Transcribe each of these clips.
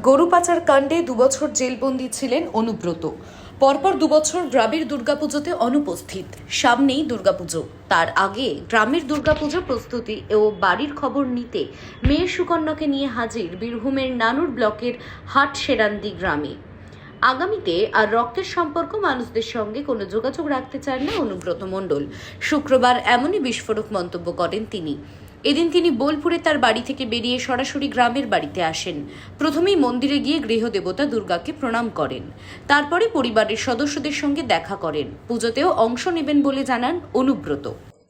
গরু পাচার কাণ্ডে দুবছর জেলবন্দি ছিলেন অনুব্রত। পরপর দুবছর গ্রামের দুর্গাপুজোতে অনুপস্থিত। সামনেই দুর্গাপুজো। তার আগে গ্রামের দুর্গাপুজো প্রস্তুতি ও বাড়ির খবর নিতে মেয়ে সুকন্যাকে নিয়ে হাজির বীরভূমের নানুর ব্লকের হাট সেরান্দি গ্রামে। আগামীতে আর রক্তের সম্পর্ক মানুষদের সঙ্গে কোনো যোগাযোগ রাখতে চান না অনুব্রত মণ্ডল। শুক্রবার এমনই বিস্ফোরক মন্তব্য করেন তিনি। এদিন তিনি বোলপুরে তার বাড়ি থেকে বেরিয়ে সরাসরি গ্রামের বাড়িতে আসেন। প্রথমেই মন্দিরে গিয়ে গৃহদেবতা দুর্গাকে প্রণাম করেন। তারপরে পরিবারের সদস্যদের সঙ্গে দেখা করেন। পুজোতেও অংশ নেবেন বলে জানান অনুব্রত।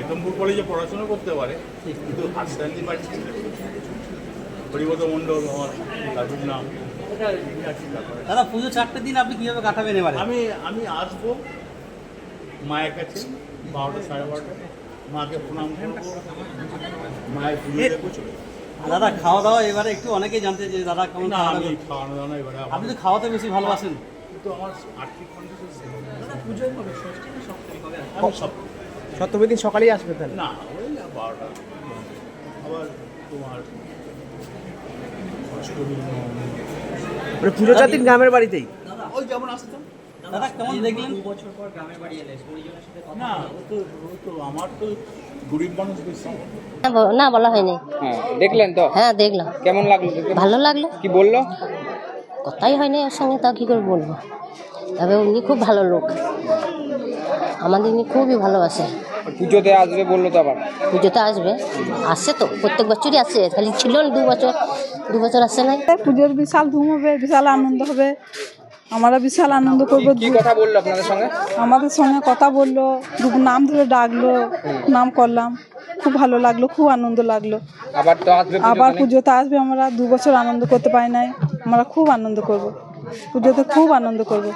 একদমপুর কলেজে পড়াশোনা করতে পারে কিন্তু হাসদান্দি বাড়ি হরিপদ মণ্ডল আমার দাদুর নাম। দাদা পুজো চারটে দিন আপনি কীভাবে কাটাবেন এবারে? আমি আমি আসব মায়ের কাছে বারোটা সাড়ে বারোটা। মাকে প্রণাম করব। মায়ের পুজো চলে দাদা খাওয়া দাওয়া এবারে একটু অনেকেই জানতে যে দাদা কেমন আমি খাওয়ানো দাওয়ানো এবারে আপনি তো খাওয়াতে বেশি ভালোবাসেন। কিন্তু আমার আর্থিক কন্ডিশন আমি সব সপ্তমী। দিন সকালেই আসবে তাহলে? না ওই বারোটা। আবার তোমার মানে পুজো চার দিন গ্রামের বাড়িতেই? ওই যেমন আসতাম দাদা কেমন দেখলেন? না ও তো ও তো আমার তো গরিব মানুষ বেশি। না, বলা হয়নি। হ্যাঁ দেখলেন তো? হ্যাঁ দেখলাম। কেমন লাগল ভালো লাগল। কি বলল? কথাই হয়নি ওর সঙ্গে তা কী করে বলব? তবে উনি খুব ভালো লোক। আমাদের উনি খুবই ভালোবাসে। পুজোতে আসবে বলল তো আবার। পুজোতে আসবে। আসছে তো প্রত্যেক বছরই আসছে খালি ছিল দু বছর দু বছর আসছে নাই। পুজোর বিশাল ধুম হবে বিশাল আনন্দ হবে। আমরা বিশাল আনন্দ করব। কি কথা বলল আপনাদের সঙ্গে? আমাদের সঙ্গে কথা বলল দু নাম ধরে ডাকলো নাম করলাম। খুব ভালো লাগল খুব আনন্দ লাগল। আবার তো আসবে আবার পুজোতে আসবে আমরা দু বছর আনন্দ করতে পারি নাই। আমরা খুব আনন্দ করব। পুজোতে খুব আনন্দ করব।